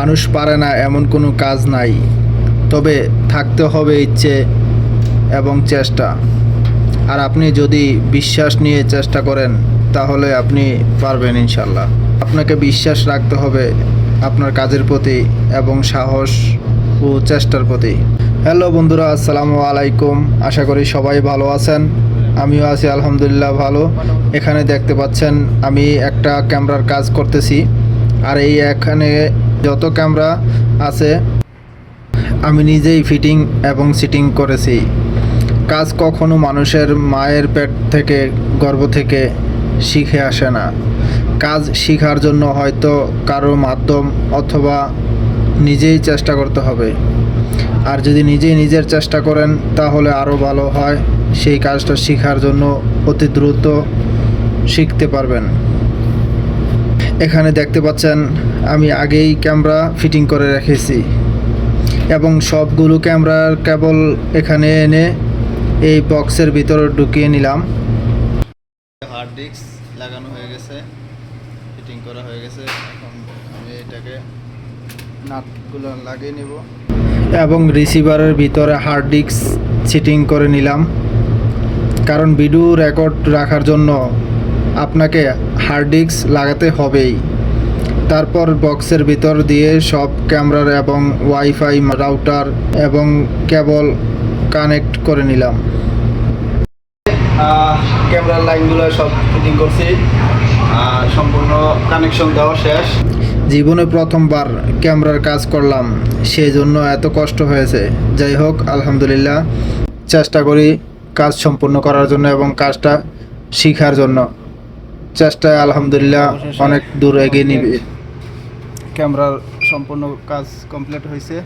মানুষ পারে না, এমন কোনো কাজ নাই। তবে থাকতে হবে ইচ্ছে এবং চেষ্টা। আর আপনি যদি বিশ্বাস নিয়ে চেষ্টা করেন, তাহলে আপনি পারবেন ইনশাল্লাহ আপনাকে বিশ্বাস রাখতে হবে আপনার কাজের প্রতি এবং সাহস ও চেষ্টার প্রতি। হ্যালো বন্ধুরা, আসসালামু আলাইকুম। আশা করি সবাই ভালো আছেন। আমিও আছি, আলহামদুলিল্লাহ ভালো। এখানে দেখতে পাচ্ছেন, আমি একটা ক্যামেরার কাজ করতেছি। আর এই এখানে যত ক্যামেরা আছে, আমি নিজেই ফিটিং এবং সিটিং করেছি। কাজ কখনো মানুষের মায়ের পেট থেকে, গর্ভ থেকে শিখে আসে না। কাজ শেখার জন্য হয়তো কারও মাধ্যম অথবা নিজেই চেষ্টা করতে হবে। আর যদি নিজেই নিজের চেষ্টা করেন, তাহলে আরও ভালো হয়। সেই কাজটা শেখার জন্য অতি দ্রুত শিখতে পারবেন। এখানে দেখতে পাচ্ছেন আমি আগেই ক্যামেরা ফিটিং করে রেখেছি। এবং সবগুলো ক্যামেরার কেবল এখানে এনে এই বক্সের ভিতরে ঢুকিয়ে নিলাম। হার্ড ডিস্ক লাগানো হয়ে গেছে ফিটিং করা হয়ে গেছে। এখন আমি এটাকে নাটগুলো লাগিয়ে নেব। এবং রিসিভারের ভিতরে হার্ড ডিস্ক সিটিং করে নিলাম। কারণ ভিডিও রেকর্ড রাখার জন্য আপনাকে হার্ড ডিস্ক লাগাতে হবেই। তারপর বক্সের ভিতর দিয়ে সব ক্যামেরার এবং ওয়াইফাই রাউটার এবং কেবল কানেক্ট করে নিলাম। ক্যামেরার লাইনগুলো সব ফিটিং করছি। সম্পূর্ণ কানেকশন দেওয়া শেষ। জীবনে প্রথমবার ক্যামেরার কাজ করলাম সেই জন্য এত কষ্ট হয়েছে। যাই হোক আলহামদুলিল্লাহ। চেষ্টা করি কাজ সম্পূর্ণ করার জন্য এবং কাজটা শেখার জন্য। চেষ্টায় আলহামদুলিল্লাহ অনেক দূর এগিয়ে নিবে। ক্যামেরার সম্পূর্ণ কাজ কমপ্লিট হয়েছে।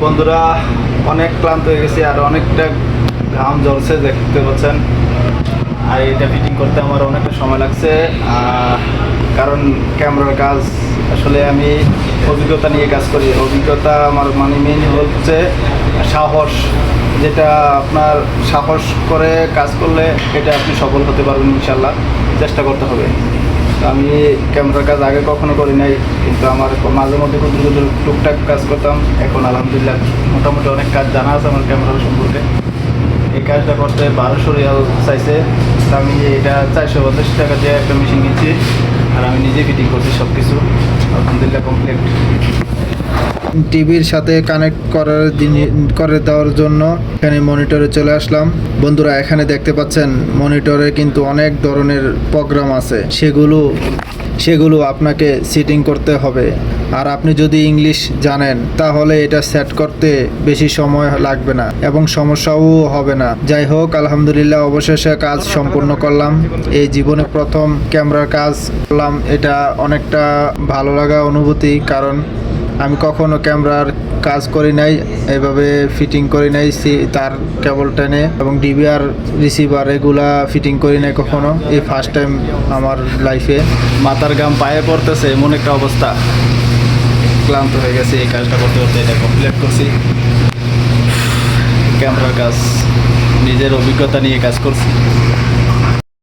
বন্ধুরা অনেক ক্লান্ত হয়ে গেছে আর অনেকটা ঘাম জ্বলছে দেখতে পাচ্ছেন। আর এটা ফিটিং করতে আমার অনেকটা সময় লাগছে আহ, কারণ ক্যামেরার কাজ আসলে আমি অভিজ্ঞতা নিয়ে কাজ করি। অভিজ্ঞতা আমার মানে মেন হচ্ছে সাহস। যেটা আপনার সাহস করে কাজ করলে এটা আপনি সফল হতে পারবেন ইনশাল্লাহ চেষ্টা করতে হবে। আমি ক্যামেরার কাজ আগে কখনো করি নাই, কিন্তু আমার মাঝে মধ্যে ক্ষুদ্র ক্ষুদ্র টুকটাক কাজ করতাম। এখন আলহামদুলিল্লাহ মোটামুটি অনেক কাজ জানা আছে আমার ক্যামেরার সম্পর্কে। এই কাজটা করতে বারোশো রিয়াল চাইছে। আমি এটা চারশো পঁচাশি টাকা দিয়ে একটা মেশিন কিনছি আর আমি নিজে ফিটিং করছি সব কিছু আলহামদুলিল্লাহ কমপ্লিট টিভির সাথে কানেক্ট করার করে দেওয়ার জন্য এখানে মনিটরে চলে আসলাম। বন্ধুরা, এখানে দেখতে পাচ্ছেন মনিটরে কিন্তু অনেক ধরনের প্রোগ্রাম আছে। সেগুলো সেগুলো আপনাকে সিটিং করতে হবে। আর আপনি যদি ইংলিশ জানেন, তাহলে এটা সেট করতে বেশি সময় লাগবে না এবং সমস্যাও হবে না। যাই হোক, আলহামদুলিল্লাহ, অবশেষে কাজ সম্পূর্ণ করলাম। এই জীবনে প্রথম ক্যামেরার কাজ করলাম। এটা অনেকটা ভালো লাগা অনুভূতি, কারণ আমি কখনো ক্যামেরার কাজ করি নাই, এভাবে ফিটিং করি নাই তার কেবল টেনে এবং ডিবিআর রিসিভার এগুলা ফিটিং করি নাই কখনো। এই ফার্স্ট টাইম আমার লাইফে মাথার গাম পায়ে পড়তেছে, এমন একটা অবস্থা। ক্লান্ত হয়ে গেছে, এই কাজটা করতে করতে এটা কমপ্লিট করছি। ক্যামেরার কাজ, নিজের অভিজ্ঞতা নিয়ে কাজ করছি।